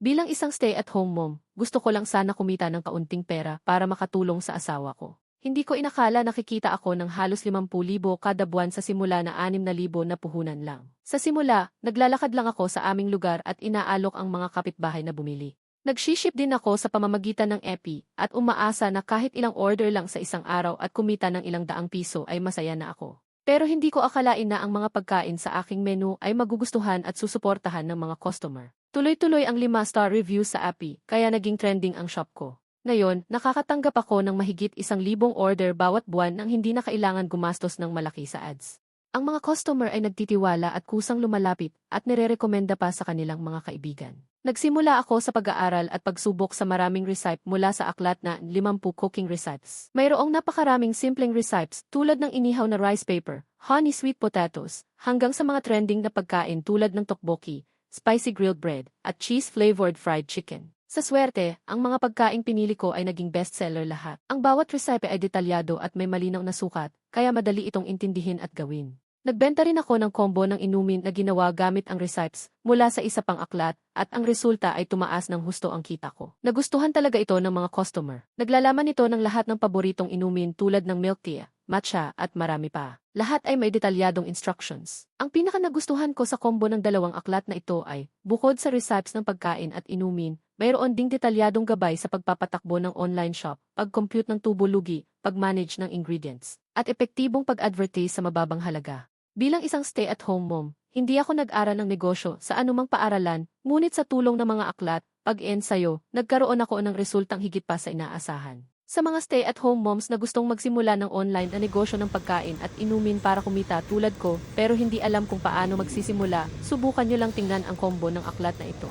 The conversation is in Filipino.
Bilang isang stay-at-home mom, gusto ko lang sana kumita ng kaunting pera para makatulong sa asawa ko. Hindi ko inakala nakikita ako ng halos 50,000 kada buwan sa simula na 6,000 na puhunan lang. Sa simula, naglalakad lang ako sa aming lugar at inaalok ang mga kapitbahay na bumili. Nag-ship din ako sa pamamagitan ng EPI at umaasa na kahit ilang order lang sa isang araw at kumita ng ilang daang piso ay masaya na ako. Pero hindi ko akalain na ang mga pagkain sa aking menu ay magugustuhan at susuportahan ng mga customer. Tuloy-tuloy ang 5-star review sa API, kaya naging trending ang shop ko. Ngayon, nakakatanggap ako ng mahigit isang libong order bawat buwan nang hindi na kailangan gumastos ng malaki sa ads. Ang mga customer ay nagtitiwala at kusang lumalapit at nirerekomenda pa sa kanilang mga kaibigan. Nagsimula ako sa pag-aaral at pagsubok sa maraming recipe mula sa aklat na 50 cooking recipes. Mayroong napakaraming simpleng recipes tulad ng inihaw na rice paper, honey sweet potatoes, hanggang sa mga trending na pagkain tulad ng tteokbokki, spicy grilled bread, at cheese-flavored fried chicken. Sa swerte, ang mga pagkaing pinili ko ay naging bestseller lahat. Ang bawat recipe ay detalyado at may malinaw na sukat, kaya madali itong intindihin at gawin. Nagbenta rin ako ng combo ng inumin na ginawa gamit ang recipes mula sa isa pang aklat at ang resulta ay tumaas ng husto ang kita ko. Nagustuhan talaga ito ng mga customer. Naglalaman ito ng lahat ng paboritong inumin tulad ng milk tea, matcha at marami pa. Lahat ay may detalyadong instructions. Ang pinaka nagustuhan ko sa combo ng dalawang aklat na ito ay, bukod sa recipes ng pagkain at inumin, mayroon ding detalyadong gabay sa pagpapatakbo ng online shop, pag-compute ng tubo-lugi, pag-manage ng ingredients, at epektibong pag-advertise sa mababang halaga. Bilang isang stay-at-home mom, hindi ako nag-aral ng negosyo sa anumang paaralan, ngunit sa tulong ng mga aklat, pag-ensayo, nagkaroon ako ng resultang higit pa sa inaasahan. Sa mga stay-at-home moms na gustong magsimula ng online na negosyo ng pagkain at inumin para kumita tulad ko pero hindi alam kung paano magsisimula, subukan nyo lang tingnan ang combo ng aklat na ito.